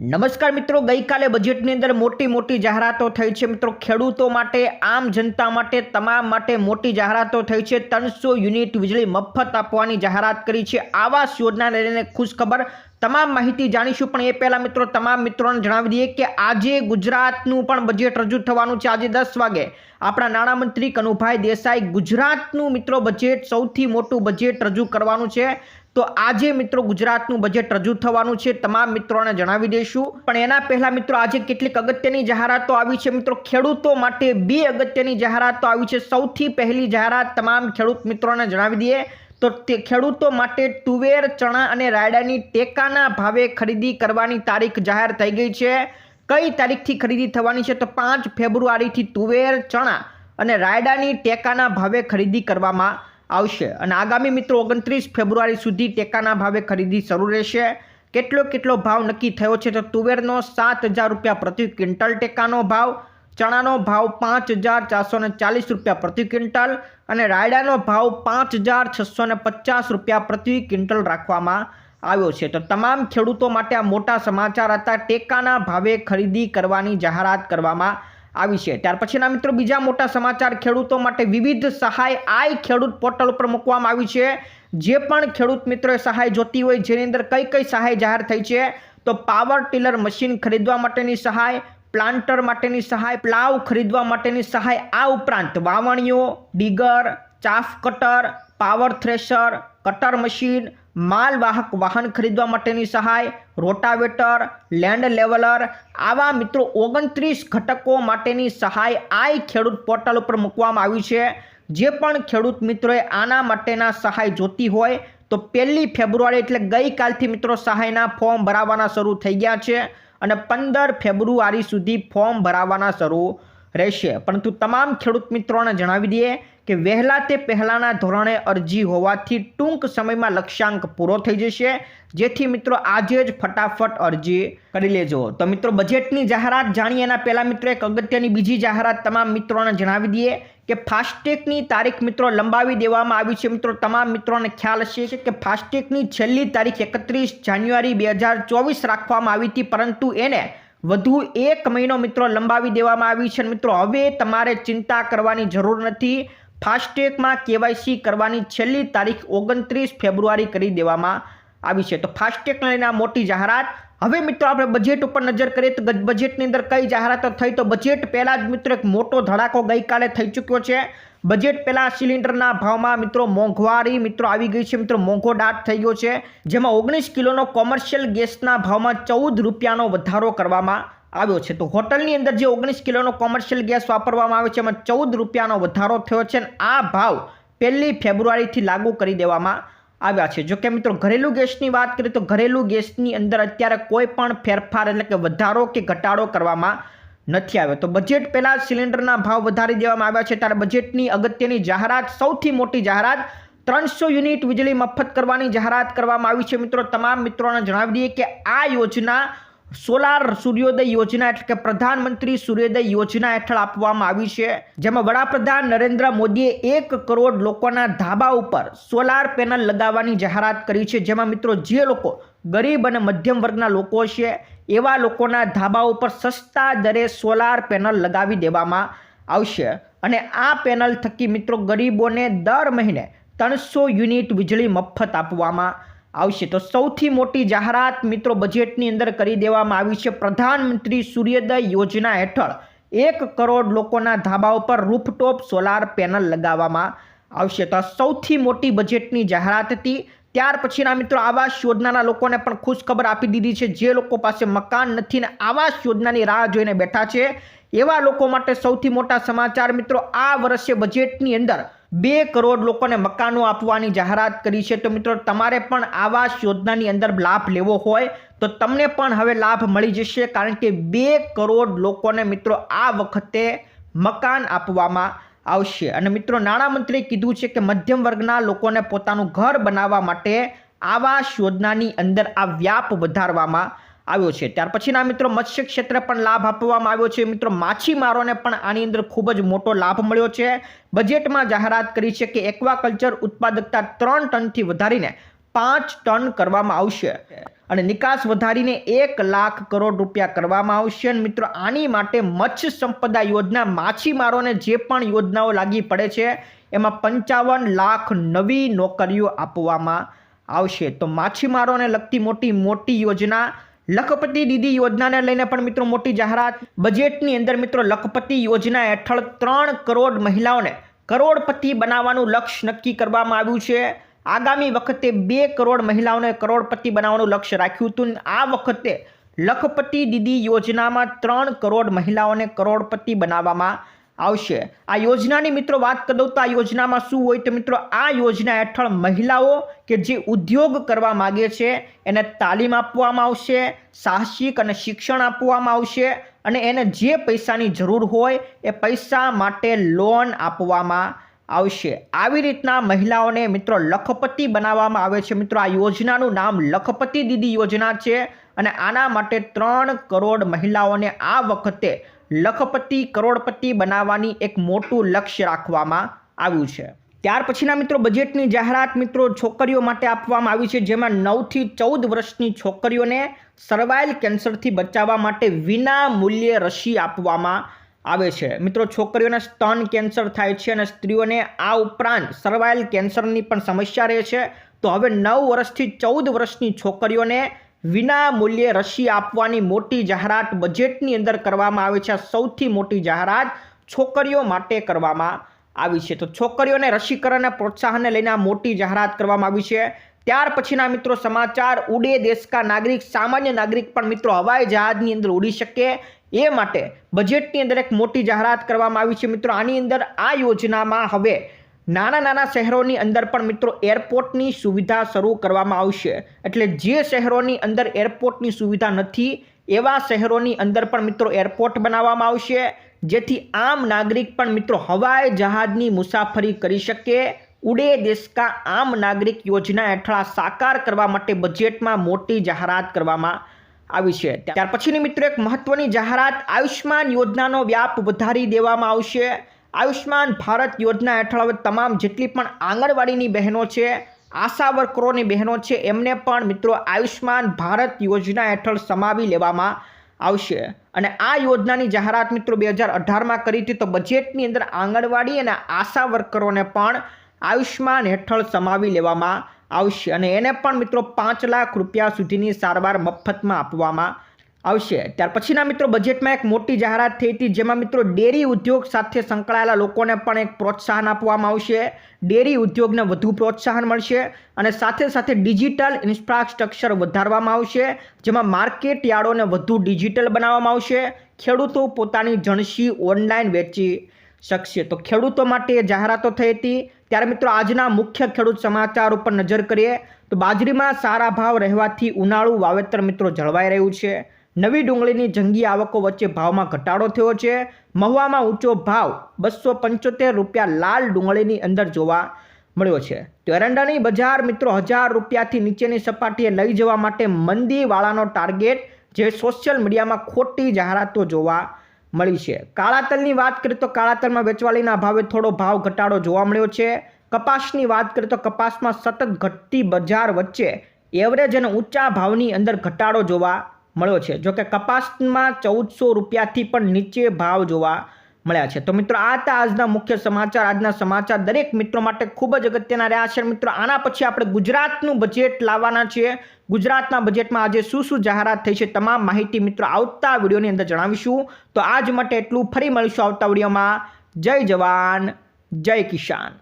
નમસ્કાર મિત્રો, ગઈકાલે બજેટની અંદર મોટી મોટી જાહેરાતો થઈ છે. મિત્રો, ખેડૂતો માટે, આમ જનતા માટે, તમામ માટે મોટી જાહેરાતો થઈ છે. ત્રણસો યુનિટ વીજળી મફત આપવાની જાહેરાત કરી છે. આવાસ યોજનાને લઈને ખુશખબર તમામ માહિતી જાણીશું, પણ એ પહેલાં મિત્રો, તમામ મિત્રોને જણાવી દઈએ કે આજે ગુજરાતનું પણ બજેટ રજૂ થવાનું છે. આજે દસ વાગે આપણા નાણામંત્રી કનુભાઈ દેસાઈ ગુજરાતનું મિત્રો બજેટ સૌથી મોટું બજેટ રજૂ કરવાનું છે. તો આજે મિત્રો ગુજરાતનું બજેટ રજૂ થવાનું છે, તમામ મિત્રોને જણાવી દઈશું. પણ એના પહેલા મિત્રો આજે કેટલીક અગત્યની જાહેરાતો આવી છે. મિત્રો ખેડૂતો માટે બે અગત્યની જાહેરાતો આવી છે. સૌથી પહેલી જાહેરાત તમામ ખેડૂત મિત્રોને જણાવી દઈએ. તો તે ખેડૂતો માટે તુવેર, ચણા અને રાયડાની ટેકાના ભાવે ખરીદી કરવાની તારીખ જાહેર થઈ ગઈ છે. કઈ તારીખથી ખરીદી થવાની છે? તો પાંચ ફેબ્રુઆરીથી તુવેર, ચણા અને રાયડાની ટેકાના ભાવે ખરીદી કરવામાં આવશે. અને આગામી મિત્રો ઓગણત્રીસ ફેબ્રુઆરી સુધી ટેકાના ભાવે ખરીદી શરૂ રહેશે. કેટલો કેટલો ભાવ નક્કી થયો છે તો તુવેરનો સાત હજાર રૂપિયા પ્રતિ ક્વિન્ટલ, ટેકાનો ભાવ ચણાનો ભાવ પાંચ હજાર ચારસો ચાલીસ રૂપિયા પ્રતિ ક્વિન્ટલ અને રાયડાનો ભાવ પાંચ હજાર છસો પચાસ રૂપિયા પ્રતિ ક્વિન્ટલ રાખવામાં આવ્યો છે. તો તમામ ખેડૂતો માટે આ મોટા સમાચાર હતા. ટેકાના ભાવે ખરીદી કરવાની જાહેરાત કરવામાં આવી છે. ત્યાર પછીના મિત્રો બીજા મોટા સમાચાર ખેડૂતો માટે વિવિધ સહાય આઈ ખેડૂત પોર્ટલ ઉપર મૂકવામાં આવી છે. જે પણ ખેડૂત મિત્રોએ સહાય જોતી હોય જેની અંદર કઈ કઈ સહાય જાહેર થઈ છે, તો પાવર ટીલર મશીન ખરીદવા માટેની સહાય, પ્લાન્ટર માટેની સહાય, પ્લાવ ખરીદવા માટેની સહાય, આ ઉપરાંત વાવણીઓ, digger, chaff cutter, power thresher, cutter machine માલવાહક વાહન ખરીદવા માટેની સહાય, રોટાવેટર, લેન્ડ લેવલર આવા મિત્રો ઓગણત્રીસ ઘટકો માટેની સહાય આઈ ખેડૂત પોર્ટલ ઉપર મૂકવામાં આવી છે. જે પણ ખેડૂત મિત્રોએ આના માટેના સહાય જોતી હોય તો પહેલી ફેબ્રુઆરી એટલે ગઈકાલથી મિત્રો સહાયના ફોર્મ ભરાવાના શરૂ થઈ ગયા છે અને પંદર ફેબ્રુઆરી સુધી ફોર્મ ભરાવાના શરૂ રહેશે. પરંતુ તમામ ખેડૂત મિત્રોને જણાવી દઈએ કે વહેલા તે પહેલાંના ધોરણે અરજી હોવાથી ટૂંક સમયમાં લક્ષ્યાંક પૂરો થઈ જશે. જેથી મિત્રો આજે જ ફટાફટ અરજી કરી લેજો. તો મિત્રો બજેટની જાહેરાત જાણીએ એના પહેલાં મિત્રો એક અગત્યની બીજી જાહેરાત તમામ મિત્રોને જણાવી દઈએ કે ફાસ્ટેગની તારીખ મિત્રો લંબાવી દેવામાં આવી છે. મિત્રો તમામ મિત્રોને ખ્યાલ હશે કે ફાસ્ટેગની છેલ્લી તારીખ એકત્રીસ જાન્યુઆરી બે હજાર ચોવીસ રાખવામાં આવી હતી. પરંતુ એને વધુ એક મહિનો મિત્રો લંબાવી દેવામાં આવી છે. મિત્રો હવે તમારે ચિંતા કરવાની જરૂર નથી. ફાસ્ટેગમાં કેવાયસી કરવાની છેલ્લી તારીખ ઓગણત્રીસ ફેબ્રુઆરી કરી દેવામાં આવી છે. તો ફાસ્ટેગને લઈને આ મોટી જાહેરાત. હવે મિત્રો આપણે બજેટ ઉપર નજર કરીએ તો બજેટની અંદર કઈ જાહેરાતો થઈ? તો બજેટ પહેલાં જ મિત્રો એક મોટો ધડાકો ગઈકાલે થઈ ચૂક્યો છે. બજેટ પહેલાં સિલિન્ડરના ભાવમાં મિત્રો મોંઘવારી મિત્રો આવી ગઈ છે. મિત્રો મોંઘો દાટ થઈ ગયો છે. જેમાં ઓગણીસ કિલોનો કોમર્શિયલ ગેસના ભાવમાં ચૌદ રૂપિયાનો વધારો કરવામાં આવ્યો છે. તો હોટલની અંદર જે ઓગણીસ કિલોનો કોમર્શિયલ ગેસ વાપરવામાં આવે છે એમાં ચૌદ રૂપિયાનો વધારો થયો છે અને આ ભાવ પહેલી ફેબ્રુઆરીથી લાગુ કરી દેવામાં આવ્યા છે. જો કે મિત્રો ઘરેલું ગેસની વાત કરીએ તો ઘરેલું ગેસની અંદર અત્યારે કોઈ પણ ફેરફાર એટલે કે વધારો કે ઘટાડો કરવામાં નથી આવ્યો. તો બજેટ પહેલાં સિલિન્ડરના ભાવ વધારી દેવામાં આવ્યા છે. ત્યારે બજેટની અગત્યની જાહેરાત, સૌથી મોટી જાહેરાત ત્રણસો યુનિટ વીજળી મફત કરવાની જાહેરાત કરવામાં આવી છે. મિત્રો તમામ મિત્રોને જણાવી દઈએ કે આ યોજના સોલાર સૂર્યોદય યોજના એટલે કે પ્રધાનમંત્રી સૂર્યોદય યોજના હેઠળ આપવામાં આવી છે, જેમાં વડાપ્રધાન નરેન્દ્ર મોદીએ એક કરોડ લોકોના ધાબા ઉપર સોલાર પેનલ લગાવવાની જાહેરાત કરી છે. જેમાં મિત્રો, જે લોકો ગરીબ અને મધ્યમ વર્ગના લોકો છે, એવા લોકોના ધાબા ઉપર સસ્તા દરે સોલાર પેનલ લગાવી દેવામાં આવશે. અને આ પેનલ થકી મિત્રો, ગરીબોને દર મહિને ત્રણસો યુનિટ વીજળી મફત આપવામાં આવશે. તો સૌથી મોટી જાહેરાત મિત્રો બજેટની અંદર કરી દેવામાં આવી છે પ્રધાનમંત્રી સૂર્યોદય યોજના હેઠળ. એક કરોડ લોકોના ધાબા ઉપર રૂફટોપ સોલાર પેનલ લગાવવામાં આવશે. તો સૌથી મોટી બજેટની જાહેરાત હતી. ત્યાર પછીના મિત્રો આવાસ યોજનાના લોકોને પણ ખુશ ખબર આપી દીધી છે. જે લોકો પાસે મકાન નથી ને આવાસ યોજનાની રાહ જોઈને બેઠા છે. એવા લોકો માટે સૌથી મોટા સમાચાર મિત્રો આ વર્ષે બજેટની અંદર બે કરોડ લોકોને મકાનો આપવાની જાહેરાત કરી છે. તો મિત્રો, તમારે પણ આવાસ યોજનાની અંદર લાભ લેવો હોય તો તમને પણ હવે લાભ મળી જશે. કારણ કે બે કરોડ લોકોને મિત્રો આ વખતે મકાન આપવામાં આવશે. અને મિત્રો, નાણામંત્રીએ કીધું છે કે મધ્યમ વર્ગના લોકોને પોતાનું ઘર બનાવવા માટે આવાસ યોજનાની અંદર આ વ્યાપ વધારવામાં આવ્યો છે. ત્યાર પછીના મિત્રો મત્સ્ય ક્ષેત્રે પણ લાભ આપવામાં આવ્યો છે. મિત્રો માછીમારોને પણ આની અંદર ખૂબ જ મોટો લાભ મળ્યો છે. બજેટમાં જાહેરાત કરી છે કે એક્વાકલ્ચર ઉત્પાદકતા ત્રણ ટનથી વધારીને પાંચ ટન કરવામાં આવશે અને નિકાસ વધારીને એક લાખ કરોડ રૂપિયા કરવામાં આવશે. મિત્રો આની માટે મત્સ્ય સંપદા યોજના માછીમારોને જે પણ યોજનાઓ લાગી પડે છે, એમાં પંચાવન લાખ નવી નોકરીઓ આપવામાં આવશે. તો માછીમારોને લગતી મોટી મોટી યોજના લખપતિ દીદી યોજનાને લઈને પણ મિત્રો મોટી જાહેરાત. બજેટની અંદર મિત્રો લખપતિ યોજના હેઠળ ત્રણ કરોડ મહિલાઓને કરોડપતિ બનાવવાનું લક્ષ્ય નક્કી કરવામાં આવ્યું છે. આગામી વખતે બે કરોડ મહિલાઓને કરોડપતિ બનાવવાનું લક્ષ્ય રાખ્યું હતું. આ વખતે લખપતિ દીદી યોજનામાં ત્રણ કરોડ મહિલાઓને કરોડપતિ બનાવવામાં આવશે. આ યોજનાની મિત્રો વાત કરી દઉં તો આ યોજનામાં શું હોય તો મિત્રો આ યોજના હેઠળ મહિલાઓ કે જે ઉદ્યોગ કરવા માગે છે, એને તાલીમ આપવામાં આવશે, સાહસિક અને શિક્ષણ આપવામાં આવશે અને એને જે પૈસાની જરૂર હોય એ પૈસા માટે લોન આપવામાં આવશે. આવી રીતના મહિલાઓને મિત્રો લખપતિ બનાવવામાં આવે છે. મિત્રો આ યોજનાનું નામ લખપતિ દીદી યોજના છે અને આના માટે ત્રણ કરોડ મહિલાઓને આ વખતે લખપતિ, કરોડપતિ બનાવવાની એક મોટું લક્ષ્ય રાખવામાં આવ્યું છે. ત્યાર પછીના મિત્રો બજેટની જાહેરાત મિત્રો છોકરીઓ માટે આપવામાં આવી છે, જેમાં નવથી ચૌદ વર્ષની છોકરીઓને સર્વાઇલ કેન્સરથી બચાવવા માટે વિના મૂલ્યે રસી આપવામાં આવે છે. મિત્રો, છોકરીઓને સ્તન કેન્સર થાય છે અને સ્ત્રીઓને આ ઉપરાંત સર્વાઇલ કેન્સરની પણ સમસ્યા રહે છે. તો હવે નવ વર્ષથી ચૌદ વર્ષની છોકરીઓને વિના મૂલ્યે રસી આપવાની મોટી જાહેરાત બજેટની અંદર કરવામાં આવે છે. સૌથી મોટી જાહેરાત છોકરીઓ માટે કરવામાં આવી છે. તો છોકરીઓને રસીકરણને પ્રોત્સાહનને લઈને મોટી જાહેરાત કરવામાં આવી છે. ત્યાર પછીના મિત્રો સમાચાર, ઉડે દેશ કા નાગરિક, સામાન્ય નાગરિક પણ મિત્રો હવાઈ જહાજની અંદર ઉડી શકે એ માટે બજેટની અંદર એક મોટી જાહેરાત કરવામાં આવી છે. મિત્રો આની અંદર આ યોજનામાં હવે નાના નાના શહેરોની અંદર પણ મિત્રો એરપોર્ટની સુવિધા શરૂ કરવામાં આવશે. એટલે જે શહેરોની અંદર એરપોર્ટની સુવિધા નથી, એવા શહેરોની અંદર પણ મિત્રો એરપોર્ટ બનાવવામાં આવશે, જેથી આમ નાગરિક પણ મિત્રો હવાઈ જહાજની મુસાફરી કરી શકે. ઉડે દેશ કા આમ નાગરિક યોજના હેઠળ સાકાર કરવા માટે બજેટમાં મોટી જાહેરાત કરવામાં આવી છે. ત્યાર પછીની મિત્રો એક મહત્વની જાહેરાત આયુષ્માન યોજનાનો વ્યાપ વધારી દેવામાં આવશે. આયુષ્માન ભારત યોજના હેઠળ હવે તમામ જેટલી પણ આંગણવાડીની બહેનો છે, આશા વર્કરોની બહેનો છે, એમને પણ મિત્રો આયુષ્માન ભારત યોજના હેઠળ સમાવી લેવામાં આવશે. અને આ યોજનાની જાહેરાત મિત્રો બે હજાર અઢારમાં કરી હતી, તો બજેટની અંદર આંગણવાડી અને આશા વર્કરોને પણ આયુષ્માન હેઠળ સમાવી લેવામાં આવશે. અને એને પણ મિત્રો પાંચ લાખ રૂપિયા સુધીની સારવાર મફતમાં આપવામાં આવશે. ત્યાર પછીના મિત્રો બજેટમાં એક મોટી જાહેરાત થઈ હતી, જેમાં મિત્રો ડેરી ઉદ્યોગ સાથે સંકળાયેલા લોકોને પણ એક પ્રોત્સાહન આપવામાં આવશે. ડેરી ઉદ્યોગને વધુ પ્રોત્સાહન મળશે અને સાથે સાથે ડિજિટલ ઇન્ફ્રાસ્ટ્રક્ચર વધારવામાં આવશે, જેમાં માર્કેટ યાર્ડોને વધુ ડિજિટલ બનાવવામાં આવશે. ખેડૂતો પોતાની જણસી ઓનલાઈન વેચી શકશે. તો ખેડૂતો માટે એ જાહેરાતો થઈ હતી. ત્યારે મિત્રો, આજના મુખ્ય ખેડૂત સમાચાર ઉપર નજર કરીએ, તો બાજરીમાં સારા ભાવ રહેવાથી ઉનાળુ વાવેતર મિત્રો જળવાઈ રહ્યું છે. નવી ડુંગળીની જંગી આવકો વચ્ચે ભાવમાં ઘટાડો થયો છે. મહુવામાં ઊંચો ભાવ બસો પંચોતેર રૂપિયા લાલ ડુંગળીની અંદર જોવા મળ્યો છે. તો એરંડાની બજાર મિત્રો હજાર રૂપિયાથી નીચેની સપાટીએ લઈ જવા માટે મંદીવાળાનો ટાર્ગેટ, જે સોશિયલ મીડિયામાં ખોટી જાહેરાતો જોવા મળી છે. કાળા તલની વાત કરીએ તો કાળા તલમાં વેચવાલીના ભાવે થોડો ભાવ ઘટાડો જોવા મળ્યો છે. કપાસની વાત કરીએ તો કપાસમાં સતત ઘટતી બજાર વચ્ચે એવરેજ અને ઊંચા ભાવની અંદર ઘટાડો જોવા મળ્યો છે. જોકે કપાસમાં ચૌદસો રૂપિયાથી પણ નીચે ભાવ જોવા મળ્યા છે. તો મિત્રો, આ હતા આજના મુખ્ય સમાચાર. આજના સમાચાર દરેક મિત્રો માટે ખૂબ જ અગત્યના રહ્યા છે. મિત્રો, આના પછી આપણે ગુજરાતનું બજેટ લાવવાના છીએ. ગુજરાતના બજેટમાં આજે શું શું જાહેરાત થઈ છે તમામ માહિતી મિત્રો આવતા વિડીયોની અંદર જણાવીશું. તો આજ માટે એટલું. ફરી મળીશું આવતા વિડીયોમાં. જય જવાન, જય કિસાન.